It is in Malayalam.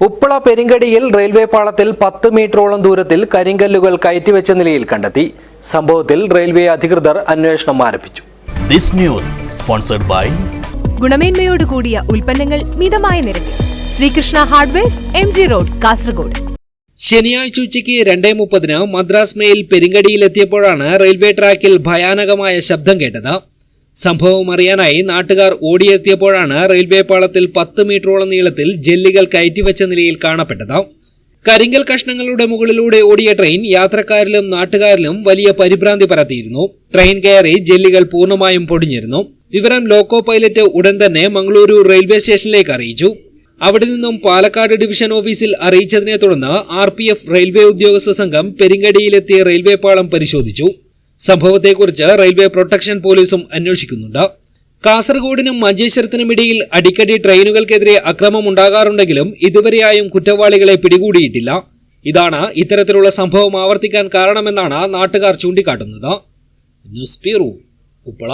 ഉപ്പള പെരിങ്കടിയിൽ റെയിൽവേ പാളത്തിൽ പത്ത് മീറ്ററോളം ദൂരത്തിൽ കരിങ്കല്ലുകൾ കയറ്റിവെച്ച നിലയിൽ കണ്ടെത്തി. സംഭവത്തിൽ റെയിൽവേ അധികൃതർ അന്വേഷണം ആരംഭിച്ചു. This news sponsored by ഗുണമേന്മയോട് കൂടിയ ഉൽപ്പന്നങ്ങൾ മിതമായ നിരക്കിൽ. Sreekrishna hardwares M G road Kasaragod. ശനിയാഴ്ച ഉച്ചയ്ക്ക് രണ്ടേ മുപ്പതിന് മദ്രാസ് മെയിൽ പെരിങ്കടിയിലെത്തിയപ്പോഴാണ് റെയിൽവേ ട്രാക്കിൽ ഭയാനകമായ ശബ്ദം കേട്ടത്. സംഭവം അറിയാനായി നാട്ടുകാർ ഓടിയെത്തിയപ്പോഴാണ് റെയിൽവേ പാളത്തിൽ പത്ത് മീറ്ററോളം നീളത്തിൽ ജെല്ലികൾ കയറ്റിവെച്ച നിലയിൽ കാണപ്പെട്ടത്. കരിങ്കൽ കഷ്ണങ്ങളുടെ മുകളിലൂടെ ഓടിയ ട്രെയിൻ യാത്രക്കാരിലും നാട്ടുകാരിലും വലിയ പരിഭ്രാന്തി പരത്തിയിരുന്നു. ട്രെയിൻ കയറി ജെല്ലികൾ പൂർണമായും പൊടിഞ്ഞിരുന്നു. വിവരം ലോക്കോ പൈലറ്റ് ഉടൻ തന്നെ മംഗളൂരു റെയിൽവേ സ്റ്റേഷനിലേക്ക് അറിയിച്ചു. അവിടെ നിന്നും പാലക്കാട് ഡിവിഷൻ ഓഫീസിൽ അറിയിച്ചതിനെ തുടർന്ന് ആർ റെയിൽവേ ഉദ്യോഗസ്ഥ സംഘം പെരിങ്ങടിയിലെത്തിയ റെയിൽവേ പാളം പരിശോധിച്ചു. സംഭവത്തെക്കുറിച്ച് റെയിൽവേ പ്രൊട്ടക്ഷൻ പോലീസും അന്വേഷിക്കുന്നുണ്ട്. കാസർഗോഡിനും മഞ്ചേശ്വരത്തിനും ഇടയിൽ അടിക്കടി ട്രെയിനുകൾക്കെതിരെ അക്രമം ഉണ്ടാകാറുണ്ടെങ്കിലും ഇതുവരെയായും കുറ്റവാളികളെ പിടികൂടിയിട്ടില്ല. ഇതാണ് ഇത്തരത്തിലുള്ള സംഭവം ആവർത്തിക്കാൻ കാരണമെന്നാണ് നാട്ടുകാർ ചൂണ്ടിക്കാട്ടുന്നത്. News bureau Uppala